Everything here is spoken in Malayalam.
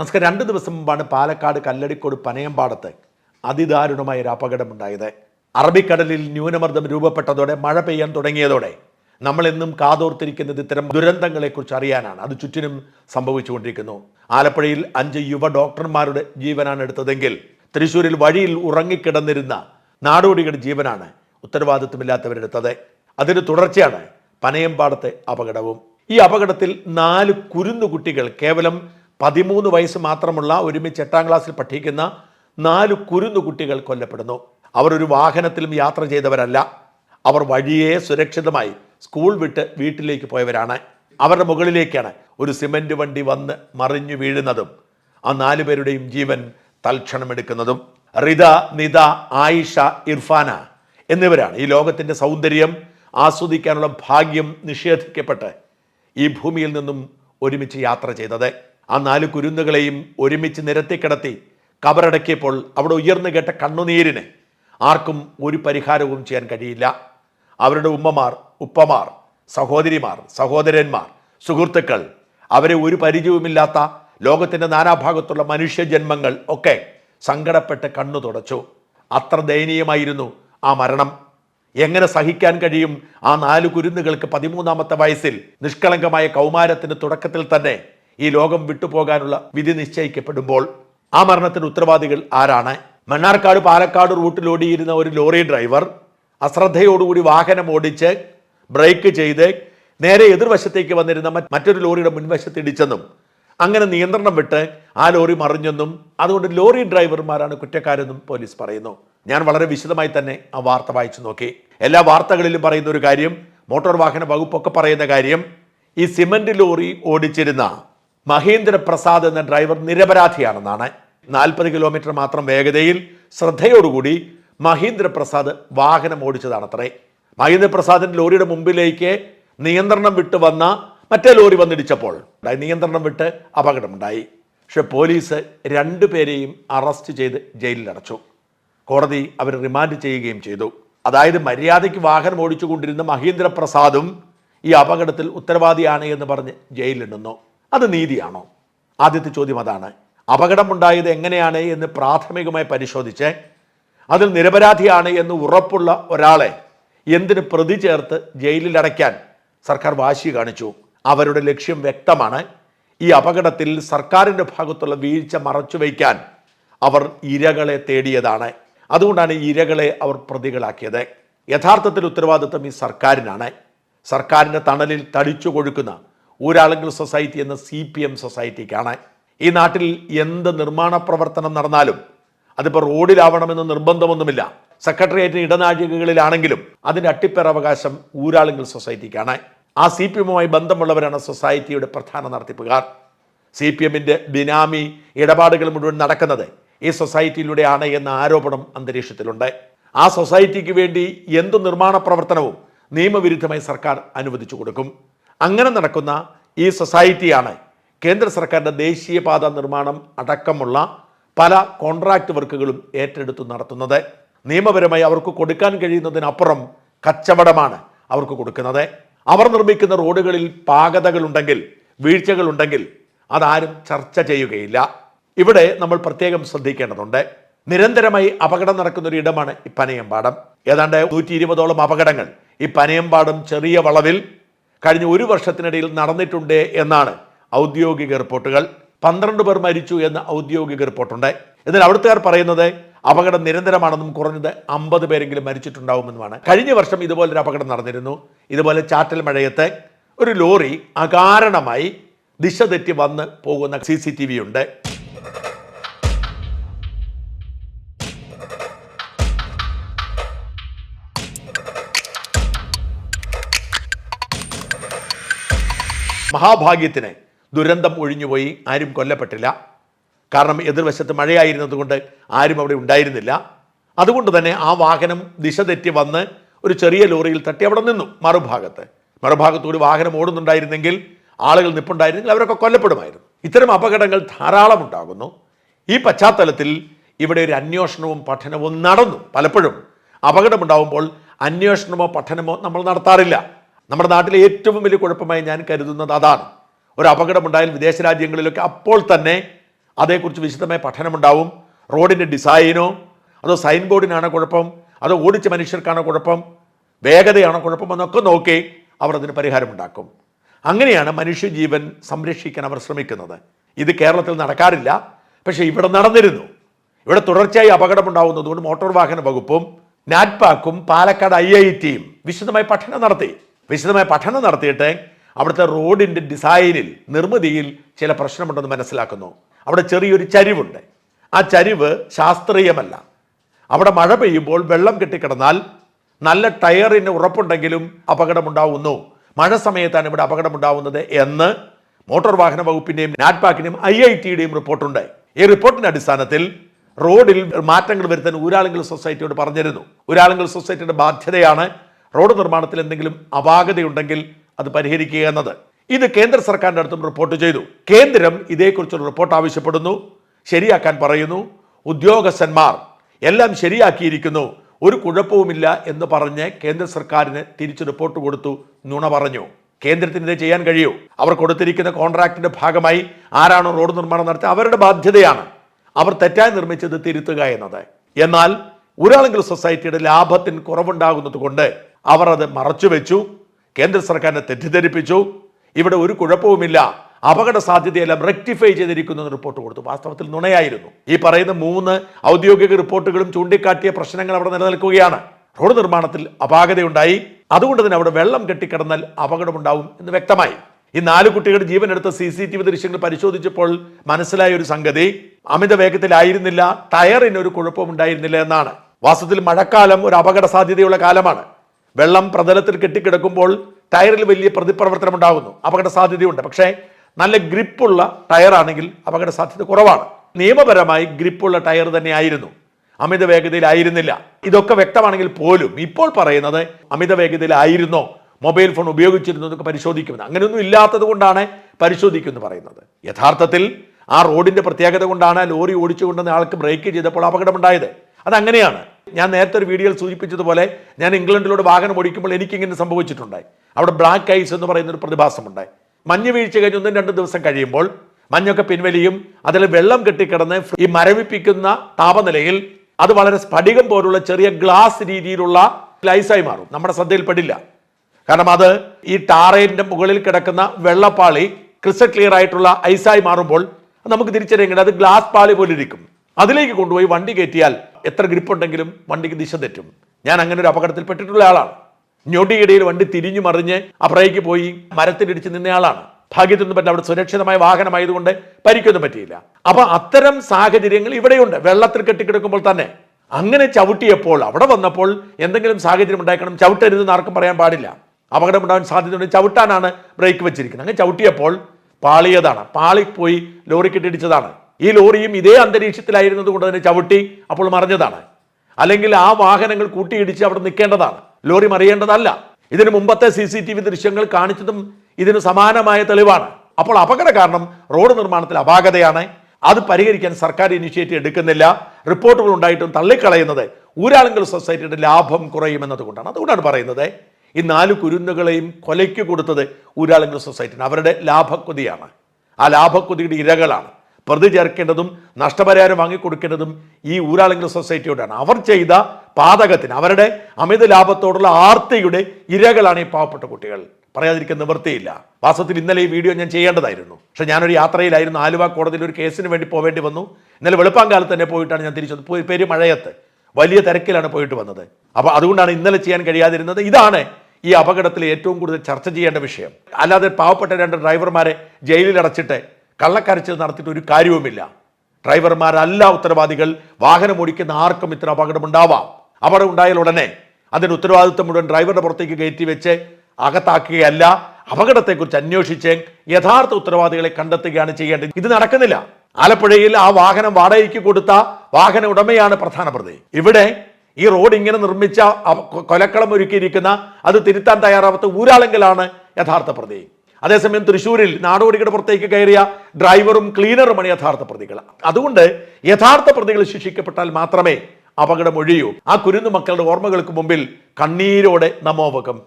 നമസ്കാരം. രണ്ട് ദിവസം മുമ്പാണ് പാലക്കാട് കല്ലടിക്കോട് പനയമ്പാടത്ത് അതിദാരുണമായ ഒരു അപകടമുണ്ടായത്. അറബിക്കടലിൽ ന്യൂനമർദ്ദം രൂപപ്പെട്ടതോടെ മഴ പെയ്യാൻ തുടങ്ങിയതോടെ നമ്മളെന്നും കാതോർത്തിരിക്കുന്നത് ഇത്തരം ദുരന്തങ്ങളെക്കുറിച്ച് അറിയാനാണ്. അത് ചുറ്റിനും സംഭവിച്ചുകൊണ്ടിരിക്കുന്നു. ആലപ്പുഴയിൽ അഞ്ച് യുവ ഡോക്ടർമാരുടെ ജീവനാണ് എടുത്തതെങ്കിൽ തൃശ്ശൂരിൽ വഴിയിൽ ഉറങ്ങിക്കിടന്നിരുന്ന നാടോടികളുടെ ജീവനാണ് ഉത്തരവാദിത്വമില്ലാത്തവരെടുത്തത്. അതിന് തുടർച്ചയാണ് പനയമ്പാടത്തെ അപകടവും. ഈ അപകടത്തിൽ നാല് കുരുന്നു കുട്ടികൾ കേവലം പതിമൂന്ന് വയസ്സ് മാത്രമുള്ള ഒരുമിച്ച് എട്ടാം ക്ലാസ്സിൽ പഠിക്കുന്ന നാല് കുരുന്നു കുട്ടികൾ കൊല്ലപ്പെടുന്നു. അവർ ഒരു വാഹനത്തിലും യാത്ര ചെയ്തവരല്ല. അവർ വഴിയെ സുരക്ഷിതമായി സ്കൂൾ വിട്ട് വീട്ടിലേക്ക് പോയവരാണ്. അവരുടെ മുകളിലേക്കാണ് ഒരു സിമന്റ് വണ്ടി വന്ന് മറിഞ്ഞു വീഴുന്നതും ആ നാലു പേരുടെയും ജീവൻ തൽക്ഷണം എടുക്കുന്നതും റിത നിത ആയിഷ ഇർഫാന എന്നിവരാണ് ഈ ലോകത്തിന്റെ സൗന്ദര്യം ആസ്വദിക്കാനുള്ള ഭാഗ്യം നിഷേധിക്കപ്പെട്ട് ഈ ഭൂമിയിൽ നിന്നും ഒരുമിച്ച് യാത്ര ചെയ്തത്. ആ നാല് കുരുന്നുകളെയും ഒരുമിച്ച് നിരത്തി കിടത്തി കബറടക്കിയപ്പോൾ അവിടെ ഉയർന്നു കേട്ട കണ്ണുനീരിന് ആർക്കും ഒരു പരിഹാരവും ചെയ്യാൻ കഴിയില്ല. അവരുടെ ഉമ്മമാർ ഉപ്പമാർ സഹോദരിമാർ സഹോദരന്മാർ സുഹൃത്തുക്കൾ അവരെ ഒരു പരിചയവുമില്ലാത്ത ലോകത്തിന്റെ നാനാഭാഗത്തുള്ള മനുഷ്യജന്മങ്ങൾ ഒക്കെ സങ്കടപ്പെട്ട് കണ്ണു തുടച്ചു. അത്ര ദയനീയമായിരുന്നു ആ മരണം. എങ്ങനെ സഹിക്കാൻ കഴിയും ആ നാല് കുരുന്നുകൾക്ക് പതിമൂന്നാമത്തെ വയസ്സിൽ നിഷ്കളങ്കമായ കൗമാരത്തിന്റെ തുടക്കത്തിൽ തന്നെ ഈ ലോകം വിട്ടുപോകാനുള്ള വിധി നിശ്ചയിക്കപ്പെടുമ്പോൾ ആ മരണത്തിന് ഉത്തരവാദികൾ ആരാണ്? മണ്ണാർക്കാട് പാലക്കാട് റൂട്ടിൽ ഓടിയിരുന്ന ഒരു ലോറി ഡ്രൈവർ അശ്രദ്ധയോടുകൂടി വാഹനം ഓടിച്ച് ബ്രേക്ക് ചെയ്ത് നേരെ എതിർവശത്തേക്ക് വന്നിരുന്ന മറ്റൊരു ലോറിയുടെ മുൻവശത്ത് ഇടിച്ചെന്നും അങ്ങനെ നിയന്ത്രണം വിട്ട് ആ ലോറി മറിഞ്ഞെന്നും അതുകൊണ്ട് ലോറി ഡ്രൈവർമാരാണ് കുറ്റക്കാരെന്നും പോലീസ് പറയുന്നു. ഞാൻ വളരെ വിശദമായി തന്നെ ആ വാർത്ത വായിച്ചു നോക്കി. എല്ലാ വാർത്തകളിലും പറയുന്ന ഒരു കാര്യം മോട്ടോർ വാഹന വകുപ്പൊക്കെ പറയുന്ന കാര്യം ഈ സിമന്റ് ലോറി ഓടിച്ചിരുന്ന മഹേന്ദ്ര പ്രസാദ് എന്ന ഡ്രൈവർ നിരപരാധിയാണെന്നാണ്. നാൽപ്പത് കിലോമീറ്റർ മാത്രം വേഗതയിൽ ശ്രദ്ധയോടുകൂടി മഹീന്ദ്ര പ്രസാദ് വാഹനം ഓടിച്ചതാണത്രേ. മഹീന്ദ്ര പ്രസാദിന്റെ ലോറിയുടെ മുമ്പിലേക്ക് നിയന്ത്രണം വിട്ട് വന്ന മറ്റേ ലോറി വന്നിടിച്ചപ്പോൾ നിയന്ത്രണം വിട്ട് അപകടമുണ്ടായി. പക്ഷെ പോലീസ് രണ്ടു പേരെയും അറസ്റ്റ് ചെയ്ത് ജയിലിലടച്ചു. കോടതി അവർ റിമാൻഡ് ചെയ്യുകയും ചെയ്തു. അതായത് മര്യാദയ്ക്ക് വാഹനം ഓടിച്ചുകൊണ്ടിരുന്ന മഹീന്ദ്ര പ്രസാദും ഈ അപകടത്തിൽ ഉത്തരവാദിയാണ് എന്ന് പറഞ്ഞ് ജയിലിലിടുന്നു അത് നീതിയാണോ? ആദ്യത്തെ ചോദ്യം അതാണ്. അപകടമുണ്ടായത് എങ്ങനെയാണ് എന്ന് പ്രാഥമികമായി പരിശോധിച്ച് അതിൽ നിരപരാധിയാണ് എന്ന് ഉറപ്പുള്ള ഒരാളെ എന്തിനു പ്രതി ചേർത്ത് ജയിലിലടയ്ക്കാൻ സർക്കാർ വാശി കാണിച്ചു? അവരുടെ ലക്ഷ്യം വ്യക്തമാണ്. ഈ അപകടത്തിൽ സർക്കാരിന്റെ ഭാഗത്തുള്ള വീഴ്ച മറച്ചുവെക്കാൻ അവർ ഇരകളെ തേടിയതാണ്. അതുകൊണ്ടാണ് ഇരകളെ അവർ പ്രതികളാക്കിയത്. യഥാർത്ഥത്തിൽ ഉത്തരവാദിത്വം ഈ സർക്കാരിനാണ്. സർക്കാരിന്റെ തണലിൽ തടിച്ചു കൊഴുക്കുന്ന ഊരാളുങ്കൽ സൊസൈറ്റി എന്ന സി പി എം സൊസൈറ്റിക്കാണ്. ഈ നാട്ടിൽ എന്ത് നിർമ്മാണ പ്രവർത്തനം നടന്നാലും അതിപ്പോൾ റോഡിലാവണമെന്ന് നിർബന്ധമൊന്നുമില്ല. സെക്രട്ടേറിയറ്റിന് ഇടനാഴികകളിലാണെങ്കിലും അതിന്റെ അട്ടിപ്പേറവകാശം ഊരാളുങ്കൽ സൊസൈറ്റിക്കാണ്. ആ സി പി എമ്മുമായി ബന്ധമുള്ളവരാണ് സൊസൈറ്റിയുടെ പ്രധാന നടത്തിപ്പുകാർ. സി പി എമ്മിന്റെ ബിനാമി ഇടപാടുകൾ മുഴുവൻ നടക്കുന്നത് ഈ സൊസൈറ്റിയിലൂടെയാണ് എന്ന ആരോപണം അന്തരീക്ഷത്തിലുണ്ട്. ആ സൊസൈറ്റിക്ക് വേണ്ടി എന്ത് നിർമ്മാണ പ്രവർത്തനവും നിയമവിരുദ്ധമായി സർക്കാർ അനുവദിച്ചു കൊടുക്കും. അങ്ങനെ നടക്കുന്ന ഈ സൊസൈറ്റിയാണ് കേന്ദ്ര സർക്കാരിന്റെ ദേശീയപാത നിർമ്മാണം അടക്കമുള്ള പല കോൺട്രാക്ട് വർക്കുകളും ഏറ്റെടുത്തു നടത്തുന്നത്. നിയമപരമായി അവർക്ക് കൊടുക്കാൻ കഴിയുന്നതിനപ്പുറം കച്ചവടമാണ് അവർക്ക് കൊടുക്കുന്നത്. അവർ നിർമ്മിക്കുന്ന റോഡുകളിൽ പാകതകളുണ്ടെങ്കിൽ വീഴ്ചകളുണ്ടെങ്കിൽ അതാരും ചർച്ച ചെയ്യുകയില്ല. ഇവിടെ നമ്മൾ പ്രത്യേകം ശ്രദ്ധിക്കേണ്ടതുണ്ട്. നിരന്തരമായി അപകടം നടക്കുന്ന ഒരു ഇടമാണ് ഈ പനയമ്പാടം. ഏതാണ്ട് നൂറ്റി ഇരുപതോളം അപകടങ്ങൾ ഈ പനയമ്പാടം ചെറിയ വളവിൽ കഴിഞ്ഞ ഒരു വർഷത്തിനിടയിൽ നടന്നിട്ടുണ്ട് എന്നാണ് ഔദ്യോഗിക റിപ്പോർട്ടുകൾ. പന്ത്രണ്ട് പേർ മരിച്ചു എന്ന ഔദ്യോഗിക റിപ്പോർട്ടുണ്ട്. എന്നാൽ അവിടുത്തുകാർ പറയുന്നത് അപകടം നിരന്തരമാണെന്നും കുറഞ്ഞത് അമ്പത് പേരെങ്കിലും മരിച്ചിട്ടുണ്ടാവുമെന്നുമാണ്. കഴിഞ്ഞ വർഷം ഇതുപോലൊരു അപകടം നടന്നിരുന്നു. ഇതുപോലെ ചാറ്റൽ മഴയത്ത് ഒരു ലോറി അകാരണമായി ദിശ തെറ്റി വന്ന് പോകുന്ന സി സി ടി വി ഉണ്ട്. മഹാഭാഗ്യത്തിന് ദുരന്തം ഒഴിഞ്ഞുപോയി ആരും കൊല്ലപ്പെട്ടില്ല. കാരണം എതിർവശത്ത് മഴയായിരുന്നതുകൊണ്ട് ആരും അവിടെ ഉണ്ടായിരുന്നില്ല. അതുകൊണ്ട് തന്നെ ആ വാഹനം ദിശ തെറ്റി വന്ന് ഒരു ചെറിയ ലോറിയിൽ തട്ടി അവിടെ നിന്നു മറുഭാഗത്ത്. മറുഭാഗത്ത് ഒരു വാഹനം ഓടുന്നുണ്ടായിരുന്നെങ്കിൽ ആളുകൾ നിപ്പുണ്ടായിരുന്നെങ്കിൽ അവരൊക്കെ കൊല്ലപ്പെടുമായിരുന്നു. ഇത്തരം അപകടങ്ങൾ ധാരാളം ഉണ്ടാകുന്നു. ഈ പശ്ചാത്തലത്തിൽ ഇവിടെ ഒരു അന്വേഷണവും പഠനവും നടന്നു. പലപ്പോഴും അപകടമുണ്ടാകുമ്പോൾ അന്വേഷണമോ പഠനമോ നമ്മൾ നടത്താറില്ല. നമ്മുടെ നാട്ടിലെ ഏറ്റവും വലിയ കുഴപ്പമായി ഞാൻ കരുതുന്നത് അതാണ്. ഒരു അപകടമുണ്ടായാൽ വിദേശ രാജ്യങ്ങളിലൊക്കെ അപ്പോൾ തന്നെ അതേക്കുറിച്ച് വിശദമായ പഠനമുണ്ടാവും. റോഡിന്റെ ഡിസൈനോ അതോ സൈൻ ബോർഡിനാണോ കുഴപ്പം അതോ ഓടിച്ച മനുഷ്യർക്കാണോ കുഴപ്പം വേഗതയാണോ കുഴപ്പം എന്നൊക്കെ നോക്കി അവർ അതിന് പരിഹാരമുണ്ടാക്കും. അങ്ങനെയാണ് മനുഷ്യജീവൻ സംരക്ഷിക്കാൻ അവർ ശ്രമിക്കുന്നത്. ഇത് കേരളത്തിൽ നടക്കാറില്ല പക്ഷേ ഇവിടെ നടന്നിരുന്നു. ഇവിടെ തുടർച്ചയായി അപകടമുണ്ടാവുന്നതുകൊണ്ട് മോട്ടോർ വാഹന വകുപ്പും നാറ്റ്പാക്കും പാലക്കാട് ഐ ഐ ടിയും വിശദമായി പഠനം നടത്തി. വിശദമായ പഠനം നടത്തിയിട്ട് അവിടുത്തെ റോഡിന്റെ ഡിസൈനിൽ നിർമ്മിതിയിൽ ചില പ്രശ്നമുണ്ടെന്ന് മനസ്സിലാക്കുന്നു. അവിടെ ചെറിയൊരു ചരിവുണ്ട്. ആ ചരിവ് ശാസ്ത്രീയമല്ല. അവിടെ മഴ പെയ്യുമ്പോൾ വെള്ളം കെട്ടിക്കിടന്നാൽ നല്ല ടയറിന് ഉറപ്പുണ്ടെങ്കിലും അപകടമുണ്ടാവുന്നു. മഴ സമയത്താണ് ഇവിടെ അപകടമുണ്ടാവുന്നത് എന്ന് മോട്ടോർ വാഹന വകുപ്പിന്റെയും നാറ്റ്പാക്കിന്റെയും ഐ ഐ ടിയുടെയും റിപ്പോർട്ടുണ്ട്. ഈ റിപ്പോർട്ടിന്റെ അടിസ്ഥാനത്തിൽ റോഡിൽ മാറ്റങ്ങൾ വരുത്താൻ ഊരാളുങ്കൽ സൊസൈറ്റിയോട് പറഞ്ഞിരുന്നു. ഊരാളുങ്കൽ സൊസൈറ്റിയുടെ ബാധ്യതയാണ് റോഡ് നിർമ്മാണത്തിൽ എന്തെങ്കിലും അപാകതയുണ്ടെങ്കിൽ അത് പരിഹരിക്കുക എന്നത്. ഇത് കേന്ദ്ര സർക്കാരിന്റെ അടുത്തും റിപ്പോർട്ട് ചെയ്തു. കേന്ദ്രം ഇതേക്കുറിച്ചൊരു റിപ്പോർട്ട് ആവശ്യപ്പെടുന്നു. ശരിയാക്കാൻ പറയുന്നു. ഉദ്യോഗസ്ഥന്മാർ എല്ലാം ശരിയാക്കിയിരിക്കുന്നു. ഒരു കുഴപ്പവുമില്ല എന്ന് പറഞ്ഞ് കേന്ദ്ര സർക്കാരിന് തിരിച്ച് റിപ്പോർട്ട് കൊടുത്തു നുണ പറഞ്ഞു. കേന്ദ്രത്തിന് ഇത് ചെയ്യാൻ കഴിയൂ. അവർ കൊടുത്തിരിക്കുന്ന കോൺട്രാക്റ്റിന്റെ ഭാഗമായി ആരാണോ റോഡ് നിർമ്മാണം നടത്തിയത് അവരുടെ ബാധ്യതയാണ്. അവർ തെറ്റായി നിർമ്മിച്ചത് തിരുത്തുക എന്നത്. എന്നാൽ ഒരാളെങ്കിലും സൊസൈറ്റിയുടെ ലാഭത്തിന് കുറവുണ്ടാകുന്നത് കൊണ്ട് അവർ അത് മറച്ചുവെച്ചു. കേന്ദ്ര സർക്കാരിനെ തെറ്റിദ്ധരിപ്പിച്ചു. ഇവിടെ ഒരു കുഴപ്പവുമില്ല. അപകട സാധ്യതയെല്ലാം റെക്ടിഫൈ ചെയ്തിരിക്കുന്നു എന്ന് റിപ്പോർട്ട് കൊടുത്തു. വാസ്തവത്തിൽ നുണയായിരുന്നു. ഈ പറയുന്ന മൂന്ന് ഔദ്യോഗിക റിപ്പോർട്ടുകളും ചൂണ്ടിക്കാട്ടിയ പ്രശ്നങ്ങൾ അവിടെ നിലനിൽക്കുകയാണ്. റോഡ് നിർമ്മാണത്തിൽ അപാകതയുണ്ടായി. അതുകൊണ്ട് തന്നെ അവിടെ വെള്ളം കെട്ടിക്കിടന്നാൽ അപകടമുണ്ടാവും എന്ന് വ്യക്തമായി. ഈ നാല് കുട്ടികളുടെ ജീവൻ എടുത്ത സി സി ടി വി ദൃശ്യങ്ങൾ പരിശോധിച്ചപ്പോൾ മനസ്സിലായ ഒരു സംഗതി. അമിത വേഗത്തിലായിരുന്നില്ല. ടയറിന് ഒരു കുഴപ്പമുണ്ടായിരുന്നില്ല എന്നാണ്. വാസ്തവത്തിൽ മഴക്കാലം ഒരു അപകട സാധ്യതയുള്ള കാലമാണ്. വെള്ളം പ്രതലത്തിൽ കെട്ടിക്കിടക്കുമ്പോൾ ടയറിൽ വലിയ പ്രതിപ്രവർത്തനം ഉണ്ടാകുന്നു അപകട സാധ്യതയുണ്ട്. പക്ഷേ നല്ല ഗ്രിപ്പുള്ള ടയറാണെങ്കിൽ അപകട സാധ്യത കുറവാണ്. നിയമപരമായി ഗ്രിപ്പുള്ള ടയർ തന്നെ ആയിരുന്നു അമിത വേഗതയിലായിരുന്നില്ല. ഇതൊക്കെ വ്യക്തമാണെങ്കിൽ പോലും ഇപ്പോൾ പറയുന്നത് അമിത വേഗതയിലായിരുന്നോ? മൊബൈൽ ഫോൺ ഉപയോഗിച്ചിരുന്നു എന്നൊക്കെ പരിശോധിക്കുന്നത്. അങ്ങനെയൊന്നും ഇല്ലാത്തത് കൊണ്ടാണ് പരിശോധിക്കുമെന്ന് പറയുന്നത്. യഥാർത്ഥത്തിൽ ആ റോഡിന്റെ പ്രത്യേകത കൊണ്ടാണ് ലോറി ഓടിച്ചു കൊണ്ടുവന്ന ആൾക്ക് ബ്രേക്ക് ചെയ്തപ്പോൾ അപകടമുണ്ടായത്. അതങ്ങനെയാണ്. ഞാൻ നേരത്തെ ഒരു വീഡിയോയിൽ സൂചിപ്പിച്ചതുപോലെ ഞാൻ ഇംഗ്ലണ്ടിലൂടെ വാഹനം ഓടിക്കുമ്പോൾ എനിക്കിങ്ങനെ സംഭവിച്ചിട്ടുണ്ടായി. അവിടെ ബ്ലാക്ക് ഐസ് എന്ന് പറയുന്ന ഒരു പ്രതിഭാസമുണ്ടായി. മഞ്ഞ് വീഴ്ച കഴിഞ്ഞ് ഒന്നും രണ്ടും ദിവസം കഴിയുമ്പോൾ മഞ്ഞൊക്കെ പിൻവലിയും അതിൽ വെള്ളം കെട്ടിക്കിടന്ന് ഈ മരവിപ്പിക്കുന്ന താപനിലയിൽ അത് വളരെ സ്ഫടികം പോലുള്ള ചെറിയ ഗ്ലാസ് രീതിയിലുള്ള ഐസായി മാറും. നമ്മുടെ ശ്രദ്ധയിൽപ്പെടില്ല. കാരണം അത് ഈ ടാറേന്റെ മുകളിൽ കിടക്കുന്ന വെള്ളപ്പാളി ക്രിസ്റ്റൽ ക്ലിയർ ആയിട്ടുള്ള ഐസായി മാറുമ്പോൾ നമുക്ക് തിരിച്ചറിയാൻ അത് ഗ്ലാസ് പാളി പോലെ ഇരിക്കും. അതിലേക്ക് കൊണ്ടുപോയി വണ്ടി കയറ്റിയാൽ എത്ര ഗ്രിപ്പുണ്ടെങ്കിലും വണ്ടിക്ക് ദിശ തെറ്റും. ഞാൻ അങ്ങനെ ഒരു അപകടത്തിൽ പെട്ടിട്ടുള്ള ആളാണ്. ഞൊടിയിടയിൽ വണ്ടി തിരിഞ്ഞു മറിഞ്ഞ് അപ്പുറേക്ക് പോയി മരത്തിലിടിച്ച് നിന്നയാളാണ് ഭാഗ്യത്തൊന്നും പറ്റില്ല. അവിടെ സുരക്ഷിതമായ വാഹനമായതുകൊണ്ട് പരിക്കൊന്നും പറ്റിയില്ല. അപ്പൊ അത്തരം സാഹചര്യങ്ങൾ ഇവിടെയുണ്ട്. വെള്ളത്തിൽ കെട്ടിക്കിടക്കുമ്പോൾ തന്നെ. അങ്ങനെ ചവിട്ടിയപ്പോൾ അവിടെ വന്നപ്പോൾ എന്തെങ്കിലും സാഹചര്യം ഉണ്ടാക്കണം ചവിട്ടരുതെന്ന് ആർക്കും പറയാൻ പാടില്ല. അപകടം ഉണ്ടാകാൻ സാധ്യതയുണ്ട് ചവിട്ടാനാണ് ബ്രേക്ക് വെച്ചിരിക്കുന്നത്. അങ്ങനെ ചവിട്ടിയപ്പോൾ പാളിയതാണ്. പാളിപ്പോയി ലോറിക്കിട്ടിടിച്ചതാണ് ഈ ലോറിയും ഇതേ അന്തരീക്ഷത്തിലായിരുന്നത് കൊണ്ട് തന്നെ ചവിട്ടി അപ്പോൾ മറിഞ്ഞതാണ്. അല്ലെങ്കിൽ ആ വാഹനങ്ങൾ കൂട്ടിയിടിച്ച് അവിടെ നിൽക്കേണ്ടതാണ്. ലോറി മറിയേണ്ടതല്ല. ഇതിന് മുമ്പത്തെ സി സി ടി വി ദൃശ്യങ്ങൾ കാണിച്ചതും ഇതിന് സമാനമായ തെളിവാണ്. അപ്പോൾ അപകട കാരണം റോഡ് നിർമ്മാണത്തിൽ അപാകതയാണ്. അത് പരിഹരിക്കാൻ സർക്കാർ ഇനിഷ്യേറ്റീവ് എടുക്കുന്നില്ല. റിപ്പോർട്ടുകൾ ഉണ്ടായിട്ടും തള്ളിക്കളയുന്നത് ഊരാളുങ്കൽ സൊസൈറ്റിയുടെ ലാഭം കുറയുമെന്നതുകൊണ്ടാണ്. അതുകൊണ്ടാണ് പറയുന്നത്. ഈ നാല് കുരുന്നുകളെയും കൊലയ്ക്ക് കൊടുത്തത് ഊരാളുങ്കൽ സൊസൈറ്റിന് അവരുടെ ലാഭക്കൊതിയാണ്. ആ ലാഭക്കൊതിയുടെ ഇരകളാണ്. പ്രതി ചേർക്കേണ്ടതും നഷ്ടപരിഹാരം വാങ്ങിക്കൊടുക്കേണ്ടതും ഈ ഊരാളുങ്കൽ സൊസൈറ്റിയോടാണ്. അവർ ചെയ്ത പാതകത്തിന് അവരുടെ അമിത ലാഭത്തോടുള്ള ആർത്തിയുടെ ഇരകളാണ് ഈ പാവപ്പെട്ട കുട്ടികൾ. പറയാതിരിക്കാൻ നിവൃത്തിയില്ല. വാസ്തവത്തിൽ ഇന്നലെ ഈ വീഡിയോ ഞാൻ ചെയ്യേണ്ടതായിരുന്നു. പക്ഷെ ഞാനൊരു യാത്രയിലായിരുന്നു ആലുവ കോടതിയിൽ ഒരു കേസിന് വേണ്ടി പോവേണ്ടി വന്നു. ഇന്നലെ വെളുപ്പാങ്കാലത്ത് തന്നെ പോയിട്ടാണ് ഞാൻ തിരിച്ചത്. പേര് മഴയത്ത് വലിയ തിരക്കിലാണ് പോയിട്ട് വന്നത്. അപ്പോൾ അതുകൊണ്ടാണ് ഇന്നലെ ചെയ്യാൻ കഴിയാതിരുന്നത്. ഇതാണ് ഈ അപകടത്തിൽ ഏറ്റവും കൂടുതൽ ചർച്ച ചെയ്യേണ്ട വിഷയം. അല്ലാതെ പാവപ്പെട്ട രണ്ട് ഡ്രൈവർമാരെ ജയിലിൽ അടച്ചിട്ട് കള്ളക്കരച്ചിൽ നടത്തിയിട്ട് ഒരു കാര്യവുമില്ല. ഡ്രൈവർമാരല്ല ഉത്തരവാദികൾ. വാഹനം ഓടിക്കുന്ന ആർക്കും ഇത്ര അപകടമുണ്ടാവാം അപകടം ഉണ്ടായാൽ ഉടനെ അതിന് ഉത്തരവാദിത്വം മുഴുവൻ ഡ്രൈവറുടെ പുറത്തേക്ക് കയറ്റി വെച്ച് അകത്താക്കുകയല്ല അപകടത്തെക്കുറിച്ച് അന്വേഷിച്ച് യഥാർത്ഥ ഉത്തരവാദികളെ കണ്ടെത്തുകയാണ് ചെയ്യേണ്ടത്. ഇത് നടക്കുന്നില്ല. ആലപ്പുഴയിൽ ആ വാഹനം വാടകയ്ക്ക് കൊടുത്ത വാഹന ഉടമയാണ് പ്രധാന പ്രതി. ഇവിടെ ഈ റോഡ് ഇങ്ങനെ നിർമ്മിച്ച കൊലക്കളം ഒരുക്കിയിരിക്കുന്ന അത് തിരുത്താൻ തയ്യാറാവാത്ത ഊരാളെങ്കിലാണ് യഥാർത്ഥ പ്രതി. അതേസമയം തൃശ്ശൂരിൽ നാടോടികളുടെ പുറത്തേക്ക് കയറിയ ഡ്രൈവറും ക്ലീനറുമാണ് യഥാർത്ഥ പ്രതികൾ. അതുകൊണ്ട് യഥാർത്ഥ പ്രതികൾ ശിക്ഷിക്കപ്പെട്ടാൽ മാത്രമേ അപകടം ഒഴിയൂ. ആ കുരുന്നു മക്കളുടെ ഓർമ്മകൾക്ക് മുമ്പിൽ കണ്ണീരോടെ നമോപകം